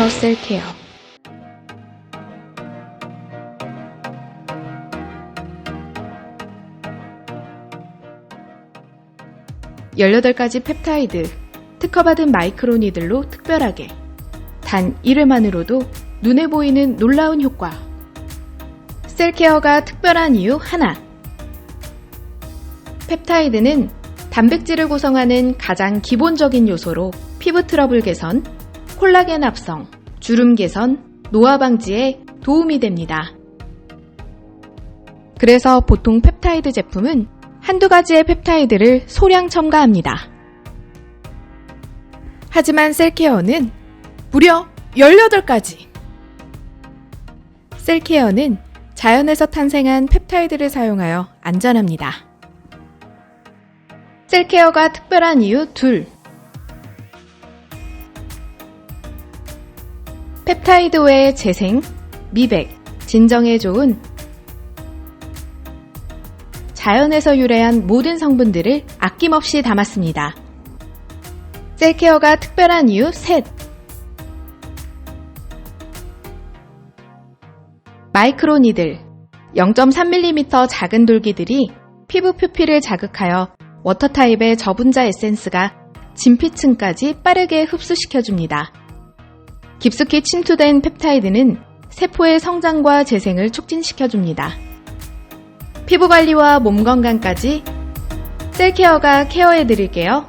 닥터 셀케어 18가지 펩타이드, 특허받은 마이크로니들로 특별하게 단 1회만으로도 눈에 보이는 놀라운 효과. 셀케어가 특별한 이유 하나. 펩타이드는 단백질을 구성하는 가장 기본적인 요소로 피부 트러블 개선, 콜라겐 합성, 주름 개선, 노화 방지에 도움이 됩니다. 그래서 보통 펩타이드 제품은 한두 가지의 펩타이드를 소량 첨가합니다. 하지만 셀케어는 무려 18가지! 셀케어는 자연에서 탄생한 펩타이드를 사용하여 안전합니다. 셀케어가 특별한 이유 둘. 펩타이드 외의 재생, 미백, 진정에 좋은 자연에서 유래한 모든 성분들을 아낌없이 담았습니다. 셀케어가 특별한 이유 셋. 마이크로니들 0.3mm 작은 돌기들이 피부 표피를 자극하여 워터 타입의 저분자 에센스가 진피층까지 빠르게 흡수시켜줍니다. 깊숙이 침투된 펩타이드는 세포의 성장과 재생을 촉진시켜줍니다. 피부 관리와 몸 건강까지 셀케어가 케어해드릴게요.